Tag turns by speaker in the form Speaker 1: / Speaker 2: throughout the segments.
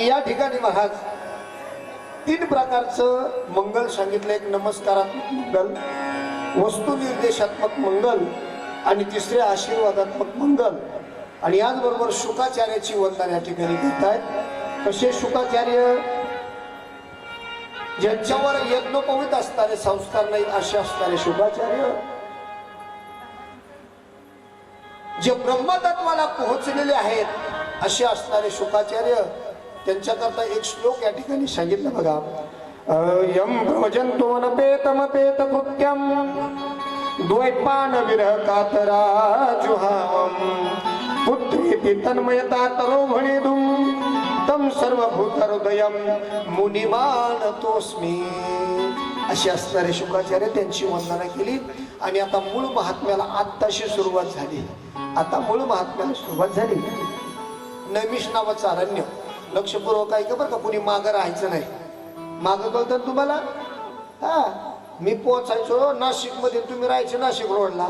Speaker 1: आणि या ठिकाणी महाराज तीन प्रकारचं मंगल सांगितलं. एक नमस्कारात्मक मंगल वस्तुनिर्देशात्मक मंगल आणि तिसरे आशीर्वादात्मक मंगल. आणि याचबरोबर शुकाचार्याची वंदना या ठिकाणी घेत आहेत तसे शुकाचार्य ज्यांच्यावर यज्ञोपवित असणारे संस्कार नाही असे असणारे शुकाचार्य जे ब्रह्मतत्वाला पोहोचलेले आहेत असे असणारे शुकाचार्य त्यांच्याकरता एक श्लोक या ठिकाणी सांगितलं बघा. यम भजंतो नपेतमपेत कृत्यम द्वैपान विरह कातरा जुहावम पुत्रेति तन्मयता तरो म्हणेदुम तम सर्वभूत हृदयम मुनिमानतोस्मी अशी असणारे शुकाचार्य त्यांची वंदना केली. आणि आता मूळ महात्म्याला आत्ताशी सुरुवात झाली. आता मूळ महात्म्याला सुरुवात झाली. नैमिष नावाचं अरण्य. लक्षपूर्वक ऐका बरं का कुणी मागं राहायचं नाही. मागं कळतं तुम्हाला हा मी पोचायचो नाशिकमध्ये तुम्ही राहायचे नाशिक रोडला.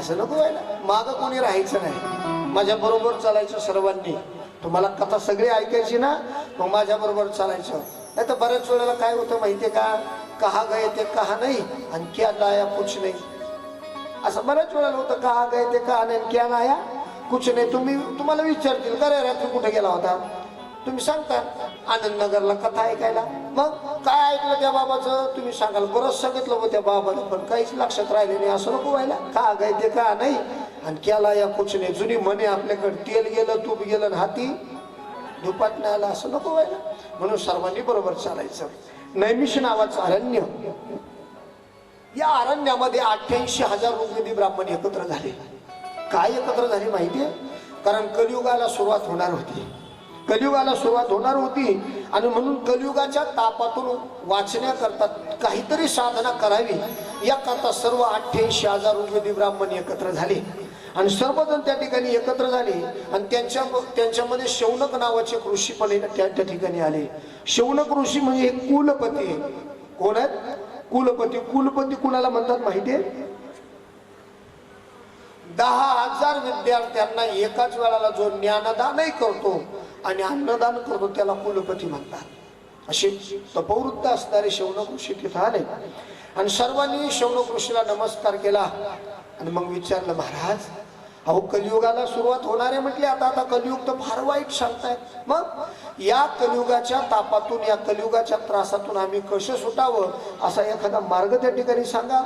Speaker 1: असं नको व्हायला. मागं कोणी राहायचं नाही. माझ्या बरोबर चालायचं सर्वांनी. तुम्हाला कथा सगळी ऐकायची ना मग माझ्या बरोबर चालायचं. नाही तर बऱ्याच वेळेला काय होतं माहितीये का? कहा गए ते कहा नाही आणि क्या लाया कुछ नाही. असं बऱ्याच वेळेला होतं कहा गए ते कहा नाही आणि क्या लाया कुछ नाही. तुम्ही तुम्हाला विचारतील का रे रात्री कुठे गेला होता? तुम्ही सांगता. आनंदनगरला कथा ऐकायला. मग काय ऐकलं त्या बाबाचं? तुम्ही सांगाल बरंच सांगितलं मग त्या बाबाने पण काहीच लक्षात राहिले नाही असं नको व्हायला. का गाय ते का नाही? आणि केला या कुछ नाही जुनी म्हणे आपल्याकडे तेल गेलं तूप गेलं आणि हाती धुपात नाही आला असं नको व्हायला. म्हणून सर्वांनी बरोबर चालायचं. नैमिष नावाचं अरण्य. या अरण्यामध्ये अठ्ठ्याऐंशी हजार रुपये ब्राह्मण एकत्र झाले. काय एकत्र झाले माहितीये? कारण कलियुगाला सुरुवात होणार होती. कलियुगाला सुरुवात होणार होती आणि म्हणून कलियुगाच्या तापातून वाचण्याकरता काहीतरी साधना करावी याकरता सर्व अठ्ठ्याऐंशी हजार ऋग्वेदी ब्राह्मण एकत्र झाले. आणि सर्वजण त्या ठिकाणी एकत्र झाले आणि त्यांच्या त्यांच्यामध्ये शौनक नावाचे ऋषी पण त्या त्या ठिकाणी आले. शौनक ऋषी म्हणजे हे कुलपती. कोण आहेत? कुलपती. कुलपती कुणाला म्हणतात माहितीये दहा हजार विद्यार्थ्यांना एकाच वेळाला जो ज्ञानदानही करतो आणि अन्नदान करतो त्याला कुलपती म्हणतात. असे तपवृद्ध असणारे शौनक ऋषी तिथं आले. आणि सर्वांनी शौनक ऋषीला नमस्कार केला. आणि मग विचारलं महाराज अहो कलियुगाला सुरुवात होणार आहे म्हटले. आता आता कलियुग तर फार वाईट सांगताय मग या कलियुगाच्या तापातून या कलियुगाच्या त्रासातून आम्ही कसं सुटावं असा एखादा मार्ग त्या ठिकाणी सांगा.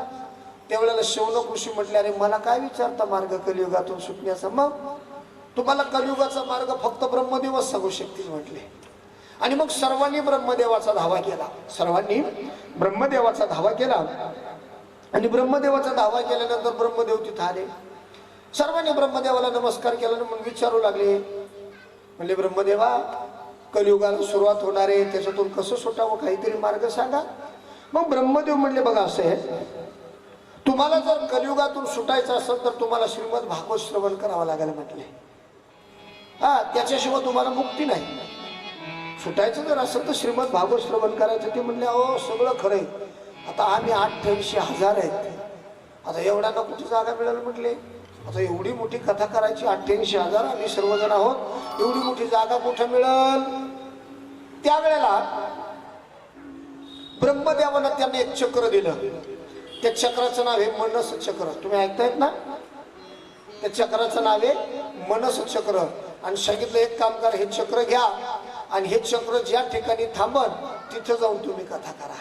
Speaker 1: त्यावेळेला शौनक ऋषी म्हटले अरे मला काय विचारता मार्ग कलियुगातून सुटण्याचा? मग तुम्हाला कलियुगाचा मार्ग फक्त ब्रह्मदेवच सांगू शकतील म्हटले. आणि मग सर्वांनी ब्रह्मदेवाचा धावा केला. सर्वांनी ब्रह्मदेवाचा धावा केला. आणि ब्रह्मदेवाचा धावा केल्यानंतर ब्रह्मदेव तिथं आले. सर्वांनी ब्रह्मदेवाला नमस्कार केला मग विचारू लागले. म्हणले ब्रह्मदेवा कलियुगाला सुरुवात होणार आहे. त्याच्यातून कसं सुटावं? काहीतरी मार्ग सांगा. मग ब्रह्मदेव म्हणले बघा असं आहे तुम्हाला जर कलियुगातून सुटायचं असेल तर तुम्हाला श्रीमद भागवत श्रवण करावं लागेल म्हटले. हा त्याच्याशिवाय तुम्हाला मुक्ती नाही. सुटायचं जर असेल तर श्रीमद भागवत श्रवण करायचं. ते म्हणले अहो सगळं खरंय आता आम्ही अठ्ठ्याऐंशी हजार आहेत. आता एवढ्यांना कुठे जागा मिळेल म्हटले. आता एवढी मोठी कथा करायची अठ्ठ्याऐंशी हजार आम्ही सर्वजण आहोत. एवढी मोठी जागा कुठं मिळेल? त्यावेळेला ब्रह्मदेवानं त्यांना एक चक्र दिलं. त्या चक्राचं नाव आहे मनस चक्र. तुम्ही ऐकतायत ना? त्या चक्राचं नाव आहे मनस चक्र. आणि सांगितलं एक कामगार हे चक्र घ्या आणि हे चक्र ज्या ठिकाणी थांबन तिथं जाऊन तुम्ही कथा करा.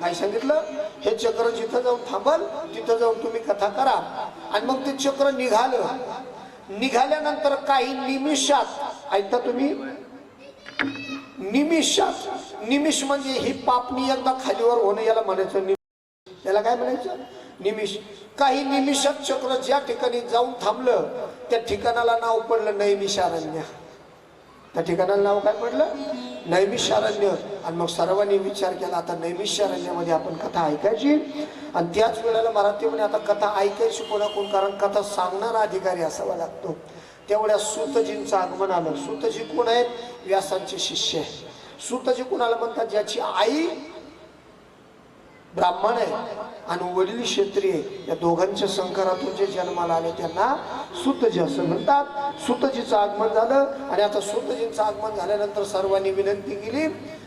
Speaker 1: काय सांगितलं? हे चक्र जिथं जाऊन थांबल तिथं जाऊन तुम्ही कथा करा. आणि मग ते चक्र निघालं. निघाल्यानंतर काही निमिषात ऐकता तुम्ही? निमिषात. निमिष म्हणजे ही पापणी एकदा खालीवर होणं याला म्हणायचं निमिष. याला काय म्हणायचं? निमिष. काही निमिषात चक्र ज्या ठिकाणी जाऊन थांबलं त्या ठिकाणाला नाव पडलं नैमिषारण्य. त्या ठिकाणाला नाव काय पडलं? नैमिषारण्य. आणि मग सर्वांनी विचार केला आता नैमिषारण्यामध्ये आपण कथा ऐकायची. आणि त्याच वेळेला मराठीमध्ये आता कथा ऐकायची कोणाकोण कारण कथा सांगणारा अधिकारी असावा लागतो. तेवढ्या सुतजींचं आगमन आलं. सुतजी कोण आहेत? व्यासांचे शिष्य. आहे सुतजी कोणाला म्हणतात? ज्याची आई ब्राह्मण आहे आणि वडील क्षेत्रीय या दोघांच्या संकारातून जे जन्माला आले त्यांना सुतजी असं म्हणतात. सुतजीचं आगमन झालं आणि आता सुतजींचं आगमन झाल्यानंतर सर्वांनी विनंती केली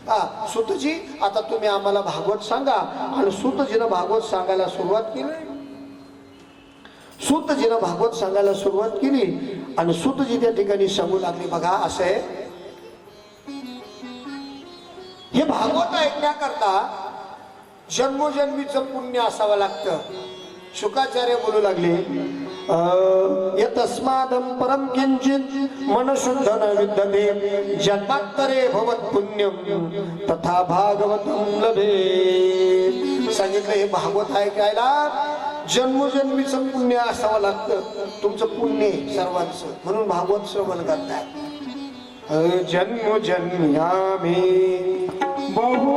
Speaker 1: हा सुतजी आता तुम्ही आम्हाला भागवत सांगा. आणि सुतजीनं भागवत सांगायला सुरुवात केली. सुतजीनं भागवत सांगायला सुरुवात केली आणि सुतजी त्या ठिकाणी सांगू लागली बघा असं आहे. हे भागवत ऐकण्याकरता जन्मोजन्मीचं पुण्य असावं लागतं. शुकाचार्य बोलू लागले अं, परम किंचित मनशुद्ध न विद्यते जन्मांतरे भवत पुण्यम तथा भागवत लभे. सांगितलं हे भागवत आहे कायला? जन्मोजन्मीचं पुण्य असावं लागतं. तुमचं पुण्य सर्वांचं. म्हणून भागवत श्रवण करताय. जन्म जन्मी आम्ही
Speaker 2: बहु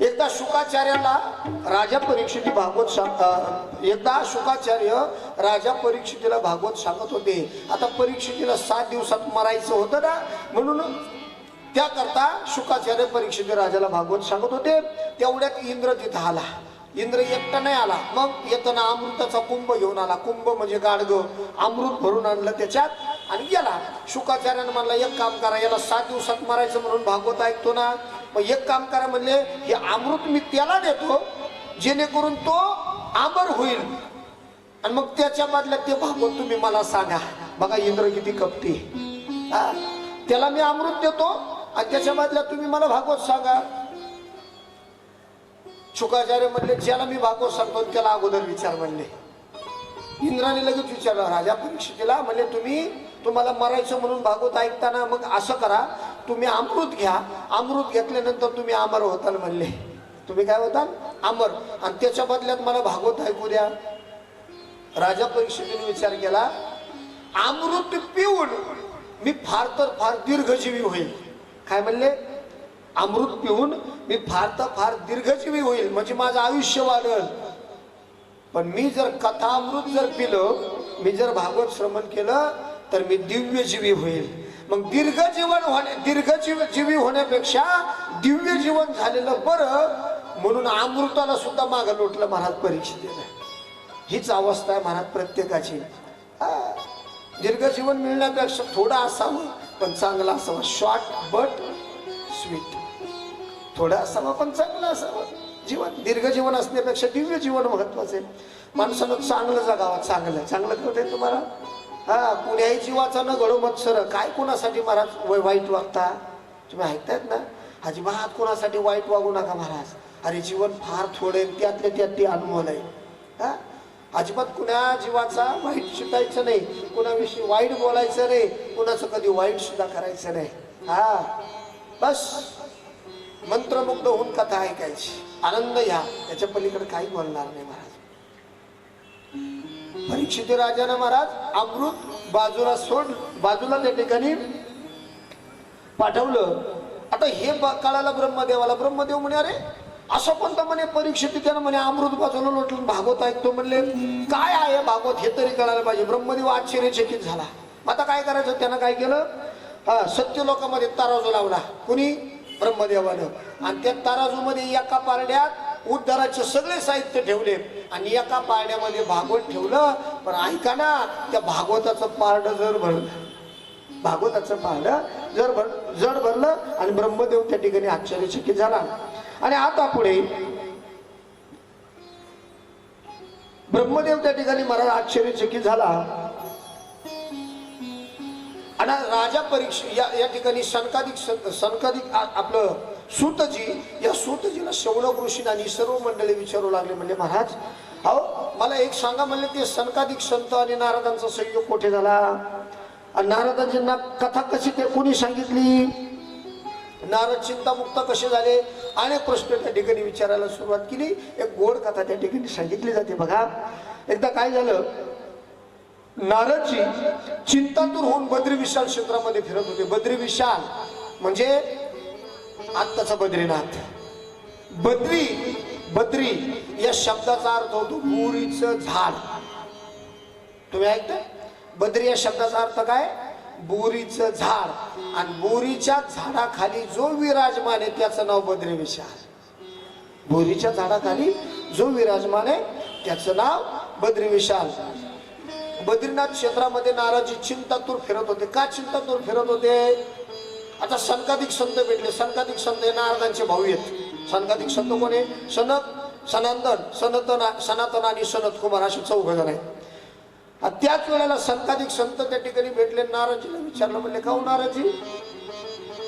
Speaker 1: एकदा शुकाचार्याला राजा परीक्षिती भागवत सांग एकदा शुकाचार्य राजा परीक्षितीला भागवत सांगत होते. आता परीक्षितीला सात दिवसात मरायचं होतं ना? म्हणून त्याकरता शुकाचार्य परीक्षित राजाला भागवत सांगत होते. तेवढ्यात इंद्र तिथं आला. इंद्र एकटा नाही आला. मग येताना अमृताचा कुंभ घेऊन आला. कुंभ म्हणजे गाडग अमृत भरून आणलं त्याच्यात आणि गेला. शुकाचार्यानं म्हणला एक काम करा याला सात दिवसात मारायचं म्हणून भागवत ऐकतो ना. मग एक काम करा म्हणले हे अमृत मी त्याला देतो जेणेकरून तो आमर होईल. आणि मग त्याच्या मधल्या ते भागवत तुम्ही मला सांगा. बघा इंद्र किती कपते त्याला मी अमृत देतो आणि त्याच्या मधल्या तुम्ही मला भागवत सांगा. शुकाचार्य म्हणले ज्याला मी भागवत सांगतो त्याला अगोदर विचार म्हणले. इंद्राने लगेच विचारलं राजा परीक्षितीला? म्हणले तुम्ही तुम्हाला मरायचं म्हणून भागवत ऐकताना मग असं करा तुम्ही अमृत घ्या. अमृत घेतल्यानंतर तुम्ही अमर होताल म्हणले. तुम्ही काय होताल? अमर. आणि त्याच्या बदल्यात मला भागवत ऐकू द्या. राजा परीक्षेने विचार केला अमृत पिऊन मी फार तर फार दीर्घजीवी होईल. काय म्हणले? अमृत पिऊन मी फार तर फार दीर्घजीवी होईल. म्हणजे माझं आयुष्य वाढल. पण मी जर कथा अमृत जर पिलं मी जर भागवत श्रमण केलं तर मी दिव्यजीवी होईल. मग दीर्घ जीवन होणे दीर्घ जीव जीवी होण्यापेक्षा दिव्य जीवन झालेलं बरं म्हणून अमृताला सुद्धा मागं लोटलं महाराज परीक्षित हीच अवस्था आहे महाराज प्रत्येकाची. हा. दीर्घ जीवन मिळण्यापेक्षा थोडं असावं पण चांगलं असावं. शॉर्ट बट स्वीट थोडं असावं पण चांगलं असावं. जीवन दीर्घ जीवन असण्यापेक्षा दिव्य जीवन महत्वाचं आहे. माणसानं चांगलं जगावं चांगलं. चांगलं करते तुम्हाला? हा कुण्याही जीवाचा न घडो मत्सर. काय कोणासाठी महाराज वै- वाईट वागता? तुम्ही ऐकतायत ना? अजिबात कोणासाठी वाईट वागू नका महाराज. अरे जीवन फार थोडे त्यातले त्यात ते अनुभव आहे. हा? अजिबात कुणा जीवाचा वाईट शिकायचं नाही. कुणाविषयी वाईट बोलायचं नाही. कुणाचं कधी वाईट सुद्धा करायचं नाही. हा? बस. मंत्रमुग्ध होऊन कथा ऐकायची. आनंद घ्या. त्याच्या पलीकडे काही बोलणार नाही महाराज. परीक्षित राजानं महाराज अमृत बाजूला सोड बाजूला त्या ठिकाणी पाठवलं. आता हे ब- ब्रह्मदेवाला ब्रह्मदेव म्हणे अरे असं कोणतं म्हणे परीक्षित त्यानं म्हणे अमृत बाजूला लोटून भागवत ऐकतो म्हणले. काय आहे भागवत? हे तरी कळायला पाहिजे. ब्रह्मदेव आश्चर्यचकित झाला. आता काय करायचं? त्यानं काय केलं? हा सत्य लोकांमध्ये तराजू लावला. कुणी? ब्रह्मदेवानं. आणि त्या तराजूमध्ये एका पारड्यात उद्धाराचे सगळे साहित्य ठेवले आणि एका पारड्यामध्ये भागवत ठेवलं. पण ऐका ना त्या भागवताचं पारड जर भरलं भागवताचं पारडं जर भर जड भरलं आणि ब्रह्मदेव त्या ठिकाणी आश्चर्यचकित झाला. आणि आता पुढे ब्रह्मदेव त्या ठिकाणी महाराज आश्चर्यचकित झाला. आणि राजा परीक्षा या या ठिकाणी सनकाधिक सन- सनकाधिक आपलं सूतजी या सूतजीला शौनक ऋषीने आणि सर्व मंडळी विचारू लागले म्हणजे महाराज अहो मला एक सांगा म्हणले ते सनकाधिक संत आणि नारदांचा संयोग कोठे झाला? आणि नारदांजींना कथा कशी ते कोणी सांगितली? नारद चिंतामुक्त कसे झाले? अनेक प्रश्न त्या ठिकाणी विचारायला सुरुवात केली. एक गोड कथा त्या ठिकाणी सांगितली जाते बघा. एकदा काय झालं नारदजी चिंतातूर होऊन बद्री विशाल क्षेत्रामध्ये फिरत होते. बद्री विशाल म्हणजे आत्ताचा बद्रीनाथ. बद्री बद्री या शब्दाचा अर्थ होतो बोरीचं झाड. तुम्ही ऐकताय? बद्री या शब्दाचा अर्थ काय? बोरीचं झाड. आणि बोरीच्या झाडाखाली जो विराजमान आहे त्याचं नाव बद्री विशाल. बोरीच्या झाडाखाली जो विराजमान आहे त्याचं नाव बद्री विशाल. बद्रीनाथ क्षेत्रामध्ये नाराजी चिंतातूर फिरत होते. का चिंतातूर फिरत होते? आता संकाधिक संत भेटले. संकाधिक संत हे नारदांचे भाऊ आहेत. संकाधिक संत कोण आहे? सनत सनातन सनातन सनातन आणि सनत कुमार असे चौघ जण आहेत. त्याच वेळेला संकाधिक संत त्या ठिकाणी भेटले. नाराजीला विचारलं म्हणले का हो नाराजी?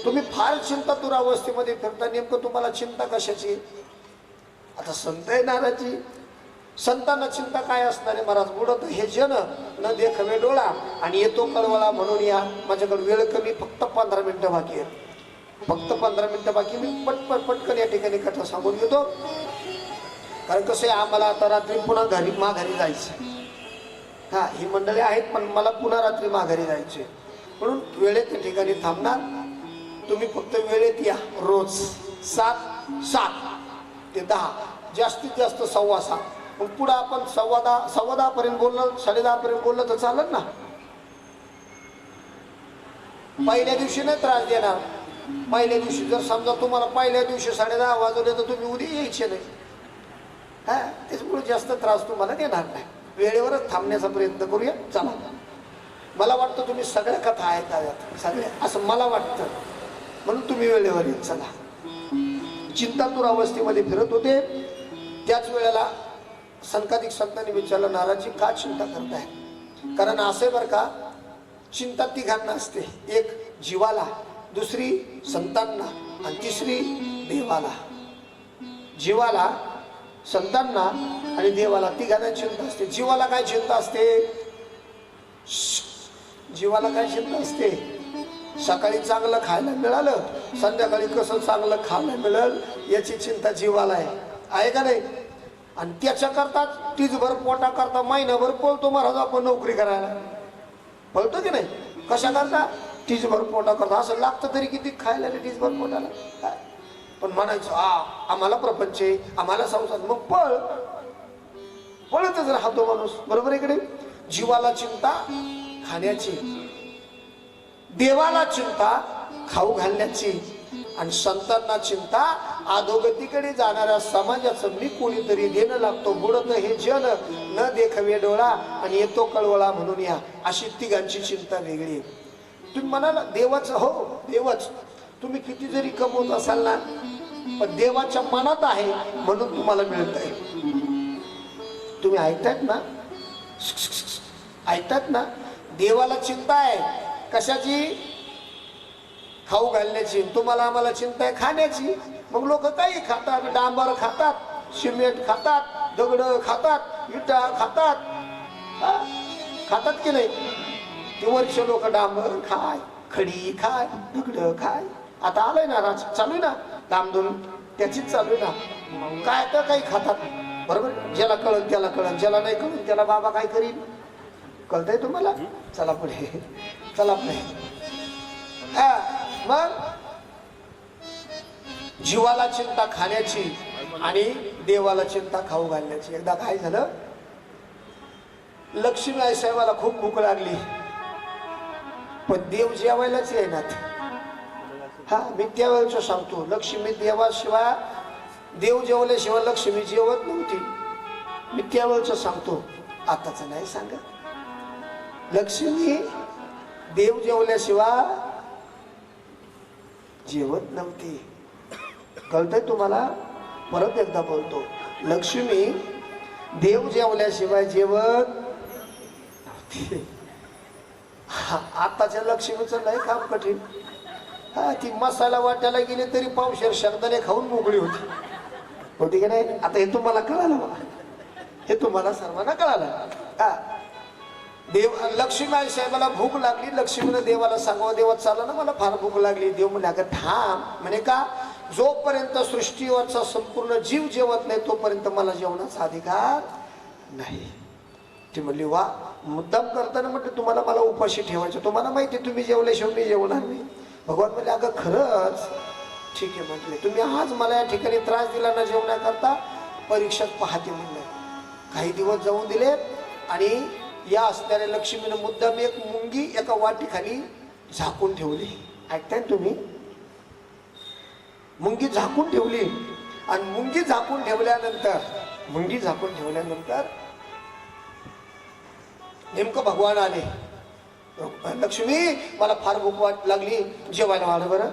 Speaker 1: तुम्ही फार चिंतातूर अवस्थेमध्ये फिरता. नेमकं तुम्हाला चिंता कशाची? आता संत आहे नाराजी. संतान चिंता काय असणार आहे महाराज? बुडत हे जन न देखवे डोळा. आणि येतो कळवळा म्हणून या. माझ्याकडे वेळ कमी फक्त पंधरा मिनिटं बाकी आहे फक्त पंधरा मिनिटं बाकी. मी पटपट पटकन या ठिकाणी कथा सांगून घेतो. कारण कसं आहे आम्हाला आता रात्री पुन्हा घरी माघारी जायचं हा ही मंडळी आहेत पण मला पुन्हा रात्री माघारी जायचे म्हणून वेळेत त्या ठिकाणी थांबणार. तुम्ही फक्त वेळेत या. रोज सात सात ते दहा. जास्तीत जास्त सव्वा सात. मग पुढं आपण सव्वा दहा सव्वा दहापर्यंत बोललं साडे दहापर्यंत बोललं तर चालेल ना. पहिल्या दिवशी नाही त्रास देणार. पहिल्या दिवशी जर समजा तुम्हाला पहिल्या दिवशी साडे दहा वाजवले तर तुम्ही उद्या यायचे नाही. हा? त्याच्यामुळे जास्त त्रास तुम्हाला देणार नाही. वेळेवरच थांबण्याचा प्रयत्न करूया. चला. मला वाटतं तुम्ही सगळ्या कथा ऐकाव्यात सगळ्या. असं मला वाटतं. म्हणून तुम्ही वेळेवर येत चला. चिंतातूर अवस्थेमध्ये फिरत होते. त्याच वेळेला संकाधिक संतांनी विचारलं नाराजी का चिंता करताय? कारण असे बरं का चिंता तिघांना असते. एक जीवाला दुसरी संतांना आणि तिसरी देवाला. जीवाला संतांना आणि देवाला तिघांना चिंता असते. जीवाला काय चिंता असते? जीवाला काय चिंता असते? सकाळी चांगलं खायला मिळालं संध्याकाळी कसं चांगलं खायला मिळेल याची चिंता जीवाला आहे. आहे का नाही? आणि त्याच्या करता तीचभर पोटा करता महिनाभर पळतो महाराज आपण नोकरी करायला. पळतो की नाही? कशा करता? तीचभर पोटा करता. असं लागतं तरी किती खायला रे तीचभर पोटाला? काय? पण म्हणायचं आ आम्हाला प्रपंच आहे आम्हाला संसार. मग पळ. पळतच राहतो माणूस. बरोबर इकडे जीवाला चिंता खाण्याची. देवाला चिंता खाऊ घालण्याची. आणि संतांना चिंता अधोगतीकडे जाणाऱ्या समाजाचं मी कोणीतरी देणं लागतो. बुडत हे जन न देखवे डोळा आणि येतो कळवळा म्हणून या. अशी तिघांची चिंता वेगळी आहे. तुम्ही म्हणाला देवाच हो देवच. तुम्ही किती जरी कमवत असाल ना पण देवाच्या मनात आहे म्हणून तुम्हाला मिळत आहे तुम्ही ऐकतायत ना? ऐकतात ना? देवाला चिंता आहे. कशाची? खाऊ घालण्याची तुम्हाला आम्हाला चिंता आहे खाण्याची. मग लोक काही खातात डांबर खातात सिमेंट खातात दगड खातात विटा खातात. खातात की नाही? ते वर्ष लोक डांबर खाय खडी खाय दगड खाय. आता आलंय ना राज चालू आहे ना दामधून त्याचीच चालू आहे ना. काय तर काही खातात. बरोबर? ज्याला कळन त्याला कळन. ज्याला नाही कळन त्याला बाबा काय करीन? कळतंय तुम्हाला? चला पुढे. चला पुढे. हा, मग जीवाला चिंता खाण्याची आणि देवाला चिंता खाऊ घालण्याची. एकदा काय झालं? लक्ष्मी आई साहेबाला खूप भूक लागली. पण देव जेवायलाच येणार हा मी त्यावेळेच सांगतो. लक्ष्मी देवाशिवाय देव जेवल्याशिवाय लक्ष्मी जेवत नव्हती. मी त्यावेळेच सांगतो. आताच नाही सांगत. लक्ष्मी देव जेवल्याशिवाय जेवत नव्हती. कळतंय तुम्हाला? परत एकदा बोलतो. लक्ष्मी देव जेवल्याशिवाय जेवत नव्हती. हा, आताच्या लक्ष्मीचं नाही काम कठीण. हा ती मसाला वाटायला गेली तरी पावशेर शब्दाने खाऊन मोकळी होती. होती की नाही? आता हे तुम्हाला कळालं हे तुम्हाला सर्वांना कळालं. हा देव लक्ष्मी आहे साहेबाला भूक लागली. लक्ष्मीनं देवाला सांगावं देवा चाला ना मला फार भूक लागली. देव म्हणे अगं थांब. म्हणे का? जोपर्यंत सृष्टीवरचा संपूर्ण जीव जेवत नाही तोपर्यंत मला जेवणाचा अधिकार नाही. ती म्हणली वा मुद्दाम करताना म्हटलं तुम्हाला मला उपाशी ठेवायचं. तुम्हाला माहिती आहे, तुम्ही जेवल्याशिवाय मी जेवणार नाही. भगवान म्हणले अगं खरंच. ठीक आहे म्हटले तुम्ही आज मला या ठिकाणी त्रास दिला ना जेवण्याकरता परीक्षक पाहते म्हणलं. काही दिवस जाऊन दिले आणि या असणाऱ्या लक्ष्मीनं मुद्दाम एक मुंगी एका वाटीखाली झाकून ठेवली. ऐकताय तुम्ही? मुंगी झाकून ठेवली. आणि मुंगी झाकून ठेवल्यानंतर मुंगी झाकून ठेवल्यानंतर नेमकं भगवान आले. लक्ष्मी मला फार भूक वाट लागली. जेवायला वाढ बरं.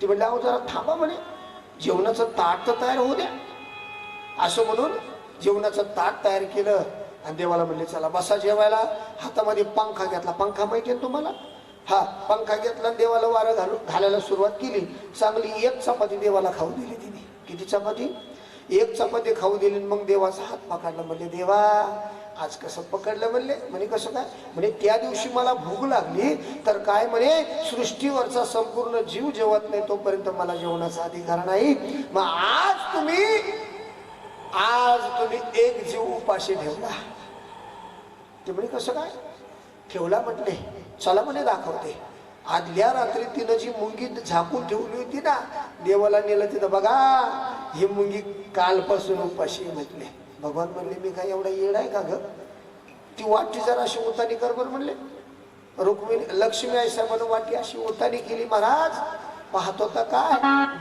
Speaker 1: ती म्हणले अहो जरा थांबा म्हणे. जेवणाचं ताट तर तयार होऊ द्या. असं म्हणून जेवणाचं ताट तयार केलं. आणि देवाला म्हणले चला बसा जेवायला. हातामध्ये पंखा घेतला. पंखा माहिती आहे तुम्हाला? हा पंखा घेतला आणि देवाला वारं घालू घालायला सुरुवात केली. चांगली एक चपाती देवाला खाऊ दिली तिने. किती चपाती? एक चपाती खाऊ दिली आणि मग देवाचा हात पकडला. म्हणले देवा आज कसं पकडलं? म्हणले. म्हणे कसं काय? म्हणे त्या दिवशी मला भूक लागली तर काय? म्हणे सृष्टीवरचा संपूर्ण जीव जेवत नाही तोपर्यंत मला जेवणाचा अधिकार नाही. मग आज तुम्ही आज तुम्ही एक जीव उपाशी ठेवला. ते म्हणे कसं काय? ठेवला म्हटले. चला म्हणे दाखवते. आदल्या रात्री तिनं जी मुंगी झाकून ठेवली होती ना देवाला नेलं तिथं बघा ही मुंगी कालपासून उपाशी म्हटले. भगवान म्हणले मी काय एवढा येड आहे का ग? ती वाटी जरा अशी उतानी कर बरं म्हणले. रुक्मिणी लक्ष्मी आई म्हणून वाटी अशी उतानी केली महाराज पाहत होता काय?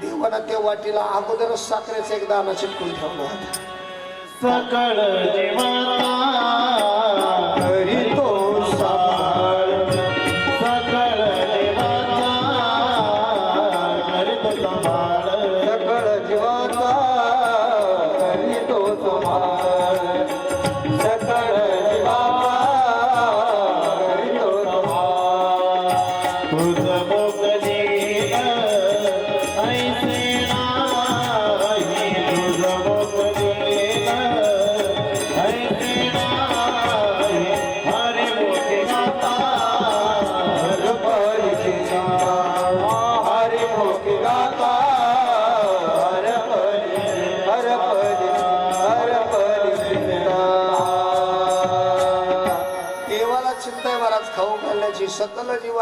Speaker 1: देवानं त्या वाटीला अगोदरच साखरेचा एक दाना चिटकून ठेवला होता.
Speaker 2: सकळ जीवाचा हरी तो सांभाळ सकळ जीवाचा हरी तो सांभाळ सकळ जीवाचा हरी तो सांभाळ सकळ जीवाचा हरी तो सांभाळ तुझ मोकली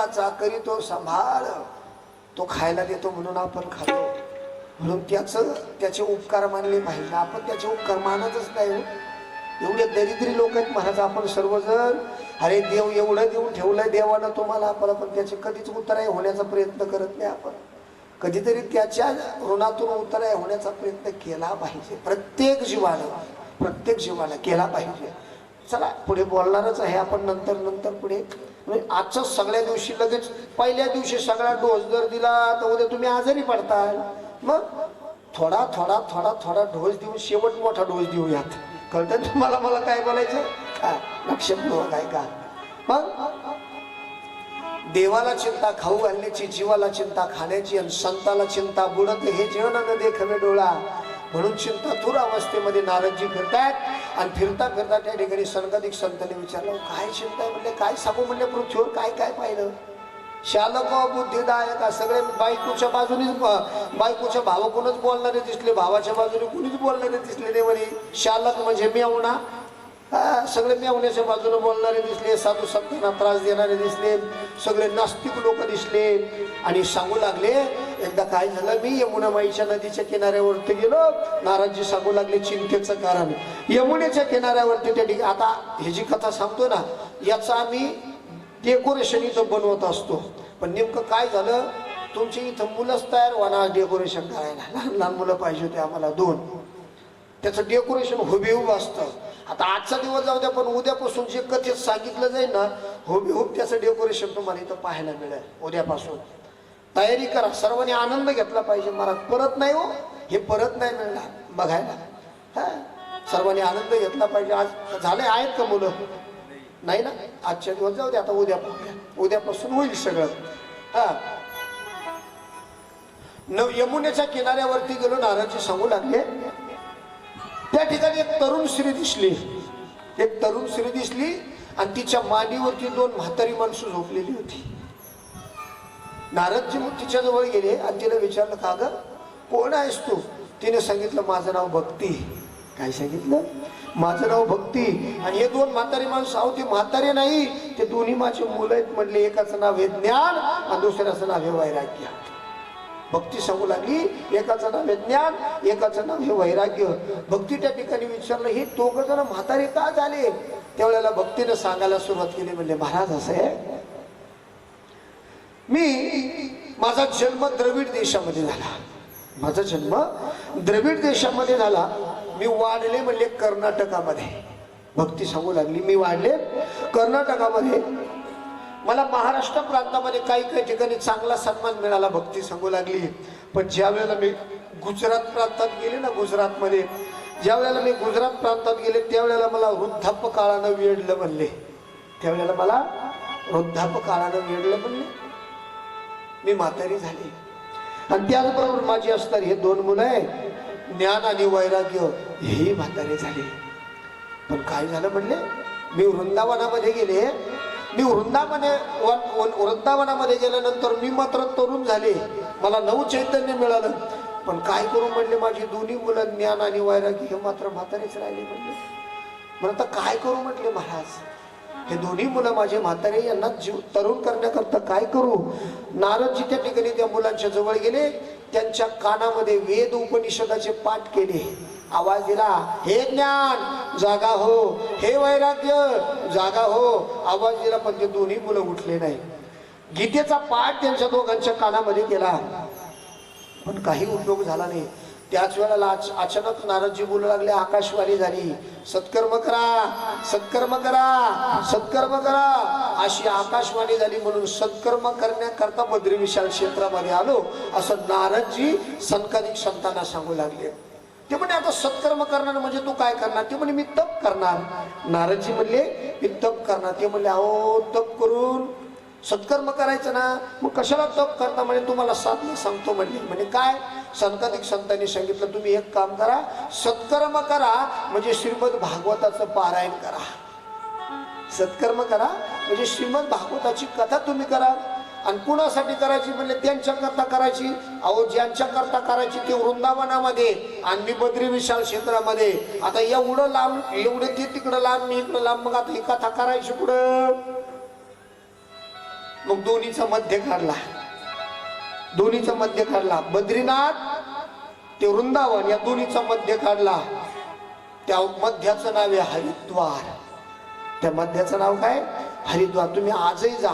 Speaker 1: सकल करी तो सांभाळ. तो खायला देतो म्हणून आपण खातो. म्हणून त्याचं त्याचे उपकार मानले पाहिजे. आपण त्याचे उपकार मानतच नाही हो. एवढे दरिद्री लोक आहेत महाराज आपण सर्वजण. अरे देव एवढं देऊन ठेवलंय देवानं तुम्हाला आपण पण त्याचे कधीच उतराय होण्याचा प्रयत्न करत नाही आपण. कधीतरी त्याच्या ऋणातून उतराय होण्याचा प्रयत्न केला पाहिजे. प्रत्येक जीवानं प्रत्येक जीवानं केला पाहिजे. चला पुढे बोलणारच आहे आपण नंतर नंतर पुढे. म्हणजे आजच सगळ्या दिवशी लगेच पहिल्या दिवशी सगळा डोस जर दिला तर उद्या तुम्ही आजारी पडताल. मग थोडा थोडा थोडा थोडा डोस देऊन शेवट मोठा डोस देऊयात. कळतं तुम्हाला मला काय बोलायचं? हा लक्षपूर्वक काय का? मग देवाला चिंता खाऊ घालण्याची जीवाला चिंता खाण्याची आणि संताला चिंता बुडत हे जेवण न देखवे डोळा. म्हणून चिंता थोर अवस्थेमध्ये नारदजी फिरतायत. आणि फिरता फिरता त्या ठिकाणी सनकाधिक संतांनी विचारलं काय चिंता म्हणले काय सांगू म्हणले पृथ्वीवर? काय काय पाहिलं? शालक बुद्धिदायक सगळे बायकोच्या बाजूनेच बायकोच्या भावाकडूनच बोलणारे दिसले भावाच्या बाजूने कुणीच बोलणारे दिसले नाही म्हणे शालक म्हणजे मेवणा. सगळे मेवण्याच्या बाजूने बोलणारे दिसले साधू संतांना त्रास देणारे दिसले सगळे नास्तिक लोक दिसले आणि सांगू लागले एकदा काय झालं मी यमुनामाईच्या नदीच्या किनाऱ्यावरती गेलो. नाराजी सांगू लागले चिंतेचं कारण. यमुनेच्या किनाऱ्यावरती त्या ठिकाणी आता ही जी कथा सांगतो ना याचा आम्ही डेकोरेशन इथं बनवत असतो. पण नेमकं काय झालं तुमची इथं मुलंच तयार होणार डेकोरेशन करायला. लहान लहान मुलं पाहिजे होते आम्हाला दोन. त्याचं डेकोरेशन हुबेहूब असतं. आता आजचा दिवस जाऊ द्या पण उद्यापासून जे कथेत सांगितलं जाईल ना हुबेहूब त्याचं डेकोरेशन तुम्हाला इथं पाहायला मिळेल उद्यापासून. तयारी करा. सर्वांनी आनंद घेतला पाहिजे महाराज परत नाही हो. हे परत नाही मिळणार. बघायला. हा? सर्वांनी आनंद घेतला पाहिजे. आज झाले आहेत का मुलं? नाही ना? आजच्या दिवस जाऊ दे आता उद्या पाहूया. उद्यापासून होईल सगळं. हा? न यमुनेच्या किनाऱ्यावरती गेलो नाराजी सांगू लागले. त्या ठिकाणी एक तरुण स्त्री दिसली. एक तरुण स्त्री दिसली आणि तिच्या मांडीवरती दोन म्हातारी माणसं झोपलेली होती. नारदजी मग तिच्या जवळ गेले आणि तिला विचारलं का ग कोण आहेस तू? तिने सांगितलं माझं नाव भक्ती. काय सांगितलं? माझं नाव भक्ती. आणि हे दोन म्हातारी माणसं आहो ते म्हातारे नाही ते दोन्ही माझे मुलं आहेत म्हणले एकाचं नाव हे ज्ञान आणि दुसऱ्याचं नाव हे वैराग्य. भक्ती सांगू लागली एकाचं नाव हे ज्ञान एकाचं नाव हे वैराग्य. भक्ती त्या ठिकाणी विचारलं हे दोघं जण म्हातारे का झाले? त्यावेळेला भक्तीनं सांगायला सुरुवात केली म्हणले महाराज असं आहे मी माझा जन्म द्रविड देशामध्ये झाला. माझा जन्म द्रविड देशामध्ये झाला. मी वाढले म्हणले कर्नाटकामध्ये. भक्ती सांगू लागली. मी वाढले कर्नाटकामध्ये. मला महाराष्ट्र प्रांतामध्ये काही काही ठिकाणी चांगला सन्मान मिळाला भक्ती सांगू लागली. पण ज्या वेळेला मी गुजरात प्रांतात गेले ना गुजरातमध्ये ज्या वेळेला मी गुजरात प्रांतात गेले त्यावेळेला मला वृद्धाप काळानं वेडलं म्हणले. त्यावेळेला मला वृद्धाप काळानं वेडलं म्हणले. मी म्हातारी झाली. आणि त्याचबरोबर माझी असणार हे दोन मुलं आहे ज्ञान आणि वैराग्य हेही म्हातारे झाले. पण काय झालं म्हणले? मी वृंदावनामध्ये गेले. मी वृंदावने वृंदावनामध्ये गेल्यानंतर मी मात्र तरुण झाले. मला नऊ चैतन्य मिळालं. पण काय करू म्हणले माझी दोन्ही मुलं ज्ञान आणि वैराग्य हे मात्र म्हातारेच राहिले म्हणले. म्हणता काय करू म्हटले महाराज? हे दोन्ही मुलं माझे म्हातारे यांना जीव तरुण करण्याकरता काय करू? नारदजी त्या ठिकाणी त्या मुलांच्या जवळ गेले. त्यांच्या कानामध्ये वेद उपनिषदाचे पाठ केले. आवाज दिला हे ज्ञान जागा हो. हे वैराग्य जागा हो. आवाज दिला पण ते दोन्ही मुलं उठले नाही. गीतेचा पाठ त्यांच्या दोघांच्या कानामध्ये केला पण काही उपयोग झाला नाही. त्याच वेळेला अचानक नारदजी बोलू लागले आकाशवाणी झाली. सत्कर्म करा सत्कर्म करा सत्कर्म करा. अशी आकाशवाणी झाली म्हणून सत्कर्म करण्याकरता बद्री विशाल क्षेत्रामध्ये आलो. असं नारदजी संकाधिक संतांना सांगू लागले. ते म्हणे आता सत्कर्म करणार म्हणजे तू काय करणार? ते म्हणे मी तप करणार. नारदजी म्हणले मी तप करणार. ते म्हणले अहो तप करून सत्कर्म करायचं ना मग कशाला तप करता? म्हणजे तुम्हाला साधनं सांगतो. म्हणले म्हणे काय? संताधिक संतांनी सांगितलं तुम्ही एक काम करा सत्कर्म करा म्हणजे श्रीमद भागवताचं पारायण करा. सत्कर्म करा म्हणजे श्रीमद भागवताची कथा तुम्ही करा. आणि कुणासाठी करायची? म्हणजे त्यांच्या करता करायची. अहो ज्यांच्या करता करायची ते वृंदावनामध्ये आणि मी बद्री विशाल क्षेत्रामध्ये. आता एवढं लांब एवढे ते तिकडं लांब मी इकडं लांब मग आता ही कथा करायची कुठं? मग दोन्हीचा मध्य काढला. दोन्हीचा मध्य काढला. बद्रीनाथ ते वृंदावन या दोन्हीचा मध्य काढला. त्या मध्याचं नाव आहे हरिद्वार. त्या मध्याचं नाव काय? हरिद्वार. तुम्ही आजही जा.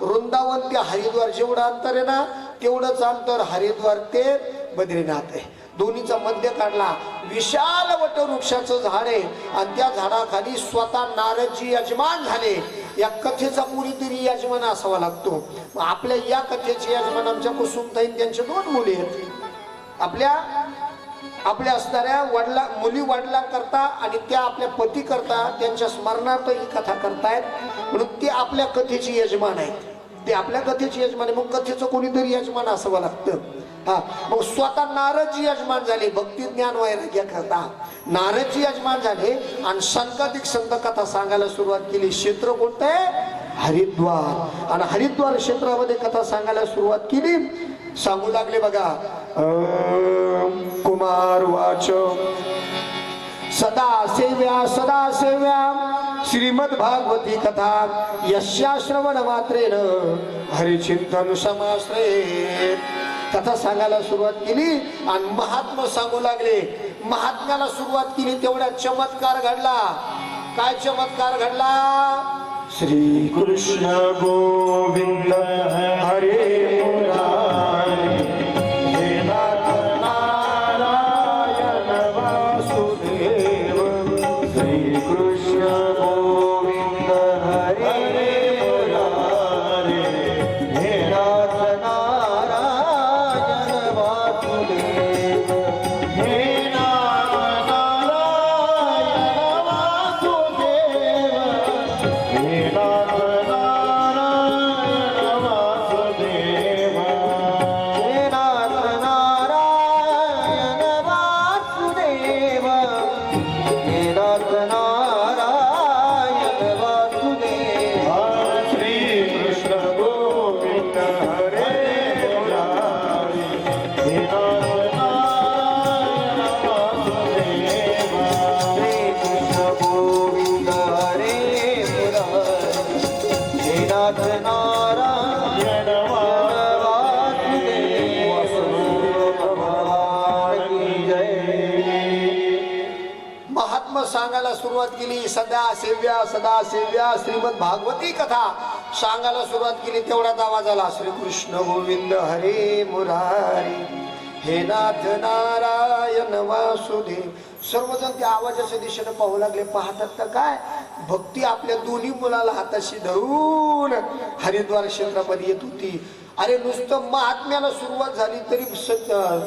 Speaker 1: वृंदावन ते हरिद्वार जेवढं अंतर आहे ना तेवढंच अंतर हरिद्वार ते बद्रीनाथ आहे. दोन्हीचा मध्य काढला. विशाल वटवृक्षाचं झाड आहे. आणि त्या झाडाखाली स्वतः नारदजी यजमान झाले. या कथेचा कुणीतरी यजमान असावा लागतो. मग आपल्या या कथेचे यजमान आमच्या कुसुमताईन त्यांच्या दोन मुली आहेत. आपल्या आपल्या असणाऱ्या वडला मुली वडला करता आणि त्या आपल्या पती करता त्यांच्या स्मरणार्थ ही कथा करतायत. म्हणून ते आपल्या कथेचे यजमान आहेत. ते आपल्या कथेचे यजमान आहे मग कथेचं कोणीतरी यजमान असावं लागतं. हा मग स्वतः नारदजी यजमान झाले भक्ती ज्ञान वैराग्य करता. नारदजी यजमान झाले आणि संकाधिक संत कथा सांगायला सुरुवात केली. क्षेत्र कोणतं आहे? हरिद्वार. आणि हरिद्वार क्षेत्रामध्ये कथा सांगायला सुरुवात केली. सांगू लागले बघा. अं, कुमार वाच. सदा सेव्या सदा सेव्या श्रीमद भागवती कथा. यश्या श्रवण मात्रेन हरिचिंतन समाश्रय. कथा सांगायला सुरुवात केली आणि महात्मा सांगू लागले महात्म्याला सुरुवात केली तेवढा चमत्कार घडला. काय चमत्कार घडला? श्री
Speaker 2: कृष्ण गोविंद हरे मुरा हे
Speaker 1: सेव्या सदा सेव्या श्रीमद भागवती कथा. सांगायला सुरुवात केली तेवढ्यात आवाज आला श्रीकृष्ण गोविंद हरे मुरारी हे नाथ नारायण वासुदेव. सर्वजण त्या आवाजाच्या दिशेने पाहू लागले पाहतात तर काय? भक्ती आपल्या दोन्ही मुलाला हाताशी धरून हरिद्वार क्षेत्रामध्ये येत होती. अरे नुसतं महात्म्याला सुरुवात झाली तरी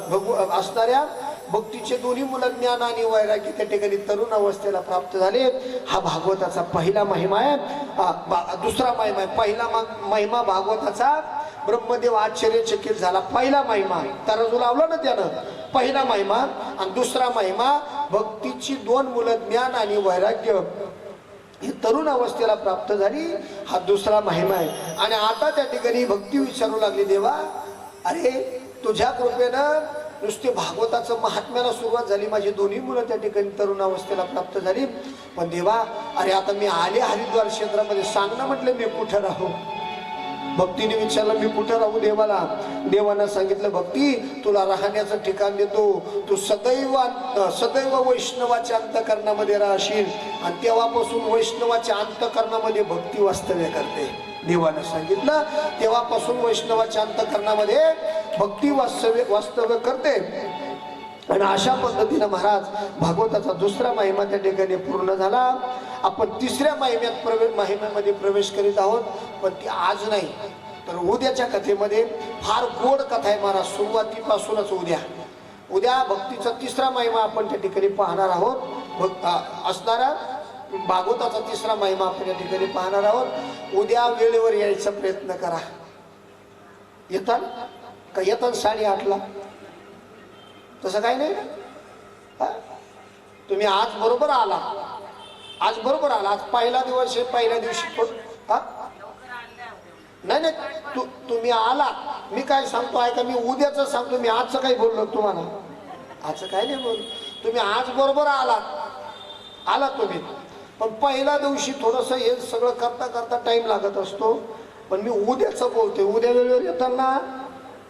Speaker 1: भगव असणाऱ्या भक्तीचे दोन्ही मुलं ज्ञान आणि वैराग्य त्या ठिकाणी तरुण अवस्थेला प्राप्त झाले. हा भागवताचा पहिला महिमा आहे. बा- दुसरा महिमा आहे. पहिला मा- महिमा भागवताचा. ब्रह्मदेव आश्चर्यचकित झाला. पहिला महिमा. तराजू लावला ना त्यानं. पहिला महिमा आणि दुसरा महिमा. भक्तीची दोन मुलं ज्ञान आणि वैराग्य ही तरुण अवस्थेला प्राप्त झाली. हा दुसरा महिमा आहे. आणि आता त्या ठिकाणी भक्ती विचारू लागली देवा अरे तुझ्या कृपेनं नुसते भागवताचं महात्म्याला सुरुवात झाली. माझी दोन्ही मुलं त्या ठिकाणी तरुण अवस्थेला प्राप्त झाली. पण देवा अरे आता मी आले हरिद्वार क्षेत्रामध्ये. सांगणं म्हटलं मी कुठं राहू? भक्तीने विचारलं मी कुठं राहू देवाला? देवानं सांगितलं भक्ती तुला राहण्याचं ठिकाण देतो. तू सदैव सदैव वैष्णवाच्या अंतकरणामध्ये राहशील. आणि तेव्हापासून वैष्णवाच्या अंतकरणामध्ये भक्ती वास्तव्य करते. देवानं सांगितलं तेव्हापासून वैष्णवाच्या अंतकरणामध्ये भक्ती वास्तव्य वास्तव्य करते. आणि अशा पद्धतीनं महाराज भागवताचा दुसरा महिमा त्या ठिकाणी पूर्ण झाला. आपण तिसऱ्या महिम्यात प्रवेश महिम्यामध्ये प्रवेश करीत आहोत पण ती आज नाही. तर उद्याच्या कथेमध्ये फार गोड कथा आहे महाराज सुरुवातीपासूनच उद्या. उद्या भक्तीचा तिसरा महिमा आपण त्या ठिकाणी पाहणार आहोत. भक- असणारा भागवताचा तिसरा महिमा आपण या ठिकाणी पाहणार आहोत. उद्या वेळेवर यायचा प्रयत्न करा. येतात का येतात साडेआठला तसं काही नाही ना? तुम्ही आज बरोबर आला. आज बरोबर आला. आज पहिला दिवस आहे पहिल्या दिवशी हा? नाही नाही. तू तुम्ही आला. मी काय सांगतो ऐका मी उद्याच सांगतो. मी आजचं काही बोललो तुम्हाला. आजचं काय नाही बोल तुम्ही आज बरोबर आलात. आला तुम्ही. पण पहिल्या दिवशी थोडस हे सगळं करता करता टाइम लागत असतो. पण मी उद्याच बोलते उद्या वेळेवर येताना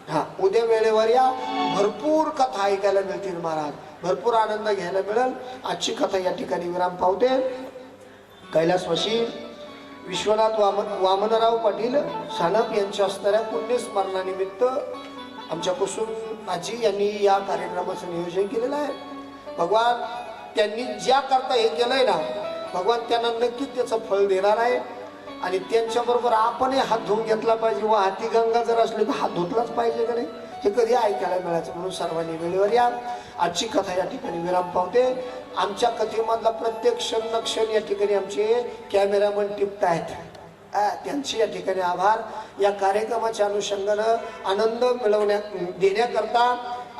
Speaker 1: हा उद्या वेळेवर या. भरपूर कथा ऐकायला मिळतील महाराज. भरपूर आनंद घ्यायला मिळेल. आजची कथा या ठिकाणी विराम पावते. कैलासवासी विश्वनाथ वामन वामनराव पाटील सानप यांच्या असणाऱ्या पुण्यस्मरणानिमित्त आमच्या कुसुम आजी यांनी या कार्यक्रमाचं नियोजन केलेलं आहे. भगवान त्यांनी ज्या करता हे केलंय ना भगवान त्यांना नक्कीच त्याचं फळ देणार आहे. आणि त्यांच्याबरोबर आपणही हात धुवून घेतला पाहिजे. व हाती गंगा जर असली तर हात धुतलाच पाहिजे का नाही? हे कधी ऐकायला मिळायचं म्हणून सर्वांनी वेळेवर या. आजची कथा या ठिकाणी विराम पावते. आमच्या कथेमधला प्रत्येक क्षण न क्षण या ठिकाणी आमचे कॅमेरामन टिपतायत आहेत. त्यांचे या ठिकाणी आभार. या कार्यक्रमाच्या अनुषंगानं आनंद मिळवण्या देण्याकरता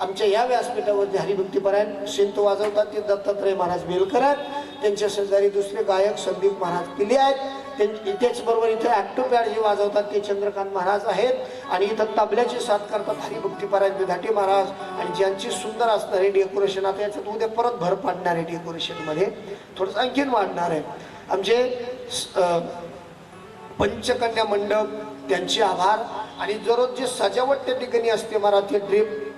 Speaker 1: आमच्या या व्यासपीठावरती हरिभक्तीपरायण शिंत वाजवतात ते दत्तात्रय महाराज बेलकर आहेत त्यांच्या शेजारी दुसरे गायक संदीप महाराज पिले आहेत. त्यां- इथेच बरोबर इथे पॅड जे वाजवतात ते चंद्रकांत महाराज आहेत. आणि इथं तबल्याची साथ करतात हरिभक्तीपरायण विधाटे महाराज. आणि ज्यांची सुंदर असणारे डेकोरेशन आता याच्यात उद्या परत भर पाडणार आहे डेकोरेशनमध्ये थोडंसं आणखीन वाढणार आहे. आमचे स- पंचकन्या मंडप त्यांचे आभार. आणि दररोज जे सजावट त्या ठिकाणी असते मराठी ड्रीप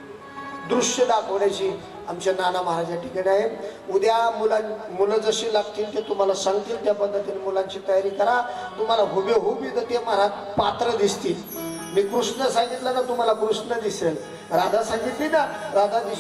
Speaker 1: दृश्य दाखवण्याची आमच्या नाना महाराज या ठिकाणी आहे उद्या मुला मुलं जशी लागतील ते तुम्हाला सांगतील. त्या पद्धतीने मुलांची तयारी करा. तुम्हाला हुबे हुबे तर ते महाराज पात्र दिसतील. मी कृष्ण सांगितलं ना तुम्हाला कृष्ण दिसेल. राधा सांगितली ना राधा दिसेल